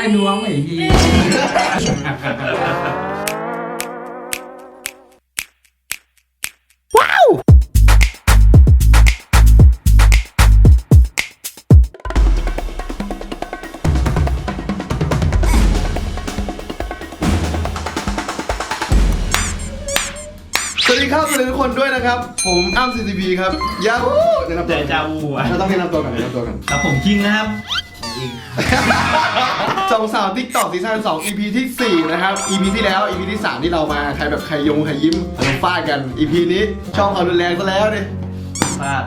ายนวมไอ้พี่สวัสดีครับสวัสดีทุกคนด้วยนะครับ ผมอ้ำ CCP ครับยาฮูแนะนำเจตัวจาวูอะเราต้องแนะนำตัวกันแนะนำตัวกัน ครับผมคิงนะครับ สองสาวติ๊กต็อกซีซั่น2 EP ที่ 4 นะครับ EP ที่แล้ว EP ที่ 3 ที่เรามาใครแบบใครยงใครยิ้มเราฟาดกัน EP นี้ชอบความรุนแรงซะแล้วดิพลาด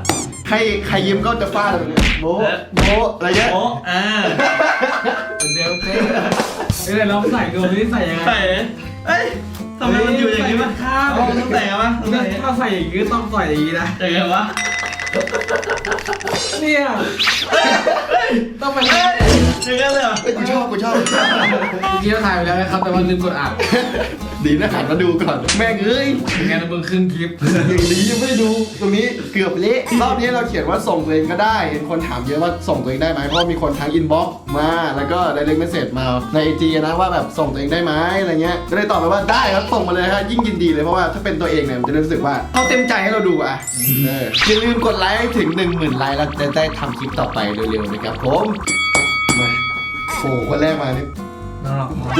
ให้ใครยิ้มก็จะฟาดแบบนี้โบะโบะอะไรเงี้ยโอ้อ่าเดี๋ยวเป๊ะเอ้ยลองใส่ดูนี่ใส่ยังไงใส่เอ้ยทำไมมันอยู่อย่างนี้วะข้าวเอาต้องแต่งวะต้องแต่งถ้าใส่อย่างนี้ก็ต้องใส่อย่างนี้นะยังไงวะ เนี่ยต้องไปเอ้ยอย่างนั้นเลยเหรอเอ้ยกูชอบกูชอบ เมื่อกี้เราถ่ายไปแล้วนะครับ แต่ว่าลืมกดอัดดีนะหันมาดูก่อน แม่งเอ้ยเป็นไงนะมึงครึ่งคลิป อย่างนี้ยังไม่ได้ดูตรงนี้เกือบเละรอบนี้เราเขียนว่าส่งตัวเองก็ได้เห็นคนถามเยอะว่าส่งตัวเองได้ไหมเพราะมีคนทักอินบ็อกซ์มาแล้วก็ไดเรกเมสเซจมาในไอจีนะว่าแบบส่งตัวเองได้ไหมอะไรเงี้ยก็เลยตอบไปว่าได้ครับส่งมาเลยฮะยิ่งยินดีเลยเพราะว่าถ้าเป็นตัวเองเนี่ยมันจะรู้สึกว่าเขาเต็มใจให้เราดูอะเอออย่าลืมกดไลค์ให้ถึง 1 0,000ไลค์แล้วจะได้ทำคลิปต่อไปเร็วๆนะครับผมมาโอ้โหคนแรกมานี่น่ารักมาก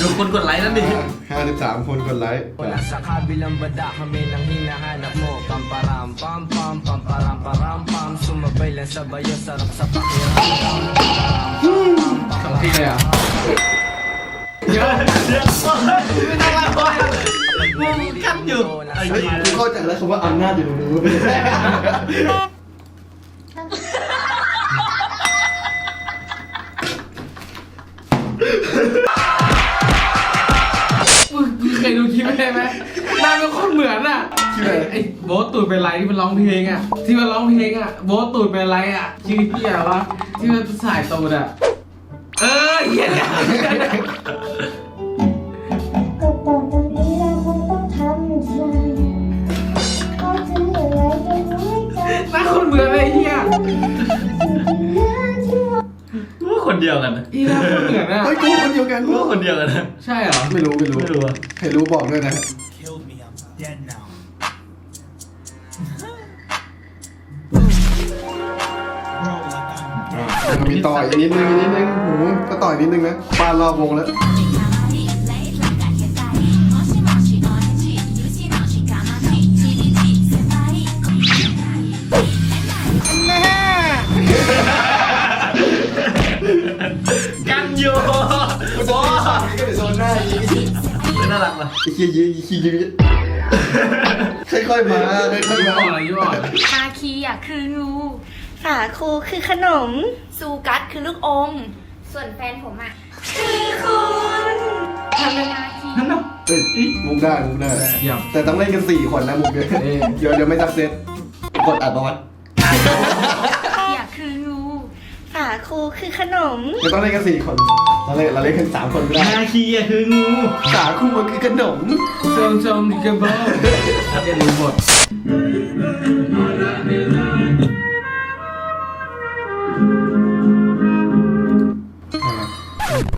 ดูคนกดไลค์นั่นดิ ห้าสิบสามคนกดไลค์ Wala sa kabilang bada kami nang hinahanap mo Pamparam pam pam pamparam param pam Sumabay lang sa bayo sarap sa pakiramdam สองทีเลยอะ เดี๋ยวเดี๋ยวไม่น่ารักวะ งงกัดอยู่ไอ้เฮ้ยเหี้ยกูเข้าใจแล้วคำว่าอำนาจอยู่ตรงนี้เว้ยมึงเคยดูคลิปไหมไหมหน้าเป็นคนเหมือนอะไอ้โบ๊ทตูดเป็นไรที่มันร้องเพลงอะ ที่มันร้องเพลงอะ โบ๊ทตูดเป็นไรอะ ชื่อเหี้ยวะ ที่มันสายตูดอะ เออเหี้ย กันนะอีหน้าคนเหมือนอะเฮ้ยกูคนเดียวกันกูว่าคนเดียวกันนะใช่เหรอไม่รู้ไม่รู้ไม่รู้อะใครรู้บอกด้วยนะ Killed me, I'm dead now มีต่ออีกนิดนึงอีกนิดนึงโอ้โหก็ต่ออีกนิดนึงนะปานรอบวงแล้วกั น่ารักว่ะอีกทียีอีกทียีค่อยๆมาค่อยๆยุ่มาอ่อนอะไรยุ่อ่อนฮาคีอะคืองูสาคูคือขนม ซูกัสคือลูกอม ส่วนแฟนผมอะ คือคุณทำเป็นฮาคีเฮ้ยมุกได้มุกได้ เยี่ยม แต่ต้องเล่นกันสี่คนนะมุกเนี่ยเอ๊ะเดี๋ยวเดี๋ยวไม่ซักเซตกดอัดประวัติอยากคืองู สาคูคือขนมเดี๋ยวต้องเล่นกันสี่คนเราเล่นเราเล่นกันสามคนไม่ได้นาคีอะคืองูสาคูมันคือขนมชมชมดิกระบอกเรียนรู้หมด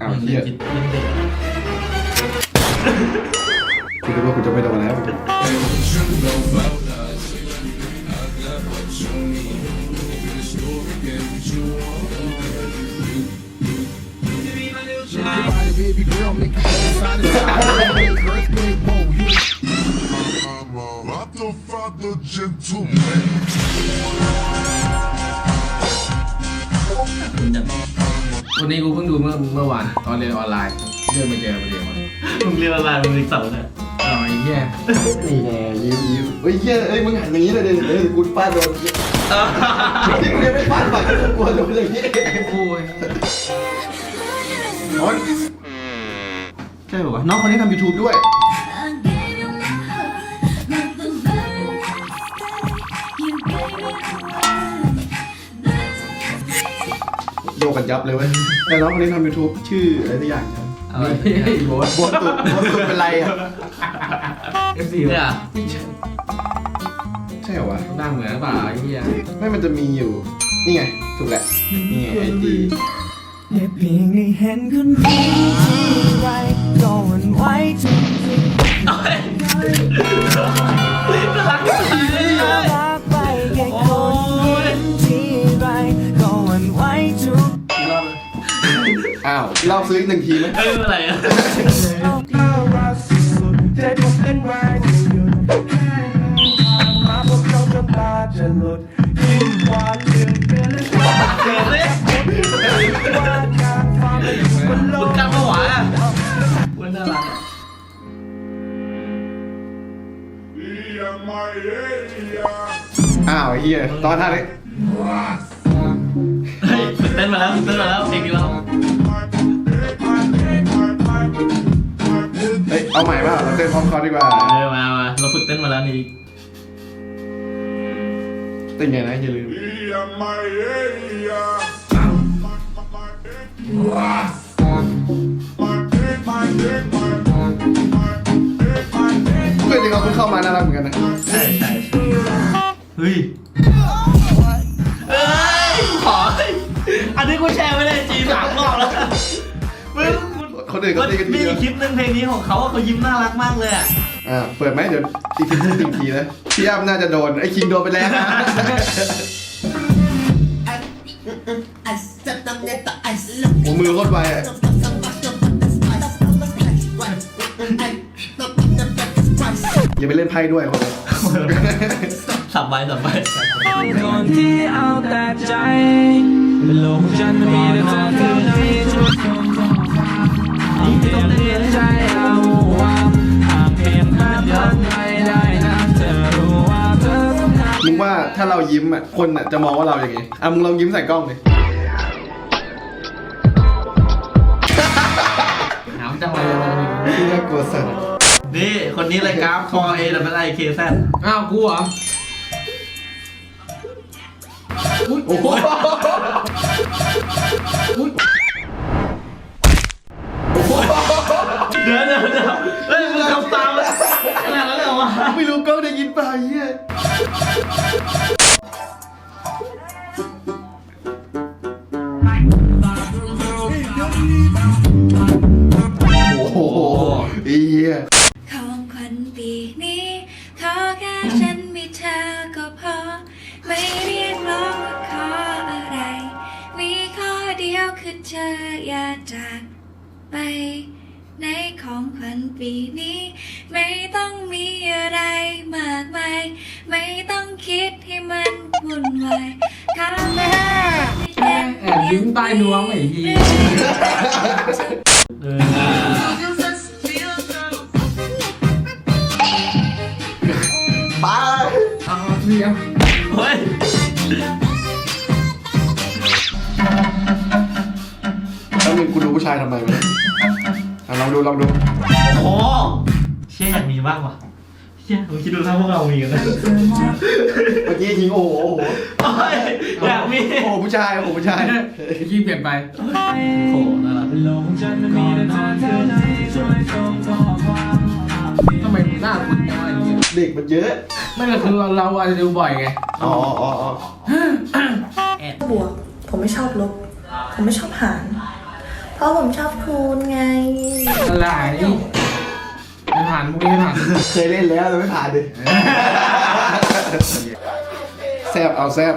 อ้าวเฮียผิดยิงเด็กคุณคิดว่าคุณจะไม่โดนแล้ว Not the father gentleman. วันนี้กูเพิ่งดูเมื่อเมื่อวานตอนเรียนออนไลน์เดินไปเจอมาเรียนมามึงเรียนอะไรมึงเรียนเสาร์เนี่ยอ๋อไอ้เหี้ยนี่แน่ยิ้มยิ้มเฮ้ยเฮียเอ้ยมึงหันอย่างนี้เลยเดี๋ยวเดี๋ยวกูฟาดโดนที่กูยังไม่ฟาดปากกูกลัวโดนอย่างนี้โอ้ยโอ๊ย ใช่ป่าวะน้องคนนี้ทำ YouTube ด้วย โยกกันยับเลยเว้ยแต่น้องคนนี้ทำ YouTube ชื่ออะไรสักอย่างใช่ไหมอะไรเฮ้ยโบ๊ทบนตุดบนตุดเป็นไรอะ เอฟซีเนี่ยไม่ใช่ใช่เหรอวะหน้าเหมือนหรือเปล่าไอ้เหี้ยไม่มันจะมีอยู่ นี่ไง ถูกแหละ นี่ไงไอจีแค่เพียงได้เห็นคุณยิ้มทีไร ก็หวันไหวทุกทีน่ารักไปแค่คนยิ้มทีไรก็หวันไหวทุกอ้าวเราซื้ออีกหนึ่งทีไหมเอออะไรอะเกิดเลยมึงกันมาหวานอะ มันน่ารักอะ Yeah, my area. อ้าวไอ้เฮียตอนท่านี้เฮ้ยฝึกเต้นมาแล้วฝึกเต้นมาแล้วเพลงนี้แล้วเฮ้ยเอาใหม่ป่ะเราเต้นพร้อมเขาดีกว่าเออมามาเราฝึกเต้นมาแล้วนี่เต้นไงนะอย่าลืม Yeah, my เฮ้ยเอ้ยขอ อันนี้กูแชร์ไว้ในจีสามรอบแล้วมึงคนอื่นเขาตีกันทีมีเดียวคลิปหนึงเพลงนี้ของเขาอะเขายิ้มน่ารักมากเลยอะอ่าเปิดไหมเดี๋ยวอีกทีอีกทีนะพี่อ้ำน่าจะโดนไอ้คิงโดนไปแล้วนะหัวมือโคตรไวอะอย่าไปเล่นไพ่ด้วยคนนี้ สับไปสับไปคนที่เอาแต่ใจโลกฉันมีแต่เธอเท่านั้นทุกคนต้องเปลี่ยนใจเอาว่าหากเพียงแค่เดินไปได้นะเธอรู้ว่าเธอสำคัญมึงว่าถ้าเรายิ้มอะคนอะจะมองว่าเราอย่างไงอะมึงลองยิ้มใส่กล้องดิถามจังเลยอะไรเนี่ยพี่น่ากลัวสัสนี่คนนี้เลยกราฟคอเอแต่เป็นไอเคแซนอ้าวกูเหรอ โอ้โหเดี๋ยวเดี๋ยวเดี๋ยวเฮ้ยมึงทำตามแลยขนาดนั้นเลยเหรอวะ ไม่รู้กล้องได้ยินเปล่าไอ้เหี้ย ไปในของขวัญปีนี้ ไม่ต้องมีอะไรมากมาย ไม่ต้องคิดให้มันวุ่นวายข้าแม่แอบยิ้มใต้นวมไอ้ทีเออไปเอาเรียมเฮ้ย แล้วมึงกูดูผู้ชายทำไมวะเนี่ยอะลองดูลองดูโอ้โหเชี่ยอยากมีบ้างว่ะเชี่ยมึงคิดดูถ้าพวกเรามีกันนะเมื่อกี้ยิงโอ้โหโอ้โหโอ้ยอยากมีโอ้โหผู้ชายโอ้โหผู้ชายยี่เปลี่ยนไปโอ้โหน่ารักโลกฉันมีแต่เธอเท่านั้นช่วยส่งข้อความทำไมหน้าคุณน้อยอย่างเงี้ยเด็กมันเยอะไม่ก็คือเราเราอาจจะดูบ่อยไงอ๋ออ๋ออ๋อ บวกผมไม่ชอบลบ ผมไม่ชอบหาร เพราะผมชอบคูณไง อะไรไม่ผ่านพวกนี้ไม่ผ่านเคยเล่นแล้วแต่ไม่ผ่านดิแซบเอาแซบ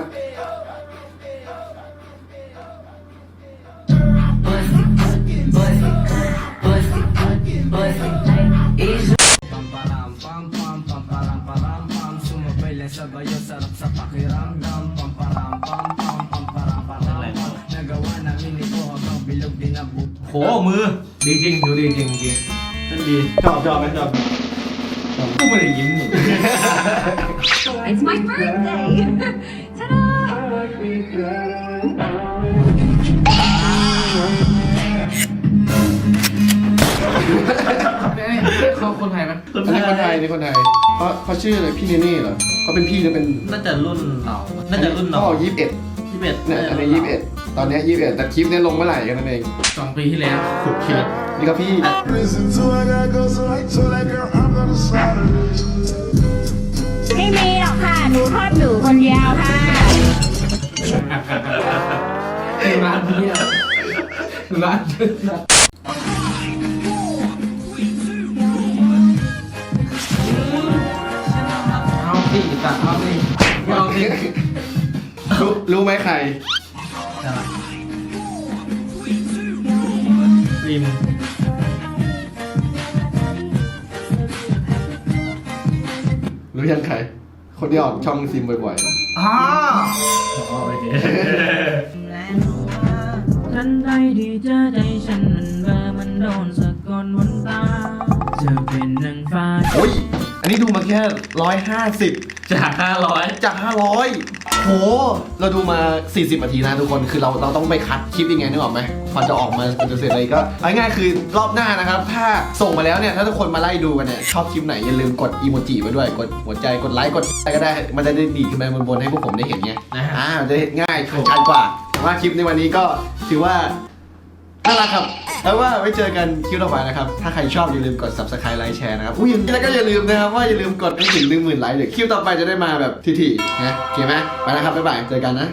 โหมือดีจริงดูดีจริงจริงเป็นดีชอบชอบไหมชอบกูไม่ได้ยิ้มหนู It's my birthday เขาคนไทยไหมคนอันนี้คนไทไทยยนี่คนไทยเขาเขาชื่ออะไรพี่เนเน่เหรอเขาเป็นพี่หรือเป็นน่าจะรุ่นเราน่าจะรุ่นเขาเราบอกยี่สิบเอ็ดยี่สิบเอ็ดเนี่ยอันนี้ยี่สิบเอ็ด ตอนเนี้ยี่สิบเอ็ดแต่คลิปเนี้ยลงเมื่อไหร่กันนั่นเองสองปีที่แล้วขุดคลิปนี่ก็พี่ Listen to it, that goes right to that girl. I'm gonna slide it. ไม่มีหรอกค่ะ หนูทอดหนูคนเดียวค่ะอยู่ร้านนี้อะนะเอาสิตัดเอาสิเอาสิรู้รู้ไหมใคร ริม รู้ยังใคร คนที่ออกช่องซิมบ่อยอ๋อโอเคทันใดที่เจอใจฉันมันเบอร์มันโดนสะกดบนตาเธอเป็นนางฟ้า ๆโอ้ย อันนี้ดูมาแค่ร้อยห้าสิบจากห้าร้อยจาก500 โห เราดูมา 40 นาทีนะทุกคน คือเราเราต้องไปคัดคลิปยังไงนึกออกไหมพอจะออกมาเป็นจะเสร็จอะไรก็เอาง่ายๆคือรอบหน้านะครับ ถ้าส่งมาแล้วเนี่ย ถ้าทุกคนมาไล่ดูกันเนี่ย ชอบคลิปไหนอย่าลืมกดอีโมจิไว้ด้วย กดหัวใจ กดไลค์ กดอะไรก็ได้ มันจะได้ดีดขึ้นไปบนๆให้พวกผมได้เห็นไง นะฮะ อ่ามันจะง่ายชัดกว่าแต่ว่าคลิปในวันนี้ก็ถือว่า น่ารักครับแล้วว่าไว้เจอกันคลิปต่อไปนะครับ ถ้าใครชอบอย่าลืมกด subscribe ไลค์แชร์นะครับ อุ้ยแล้วก็อย่าลืมนะครับว่าอย่าลืมกดให้ถึงหนึ่งหมื่นไลค์เดี๋ยวคลิปต่อไปจะได้มาแบบทีๆนะโอเคไหมไปนะครับบ๊ายบายเจอกันนะ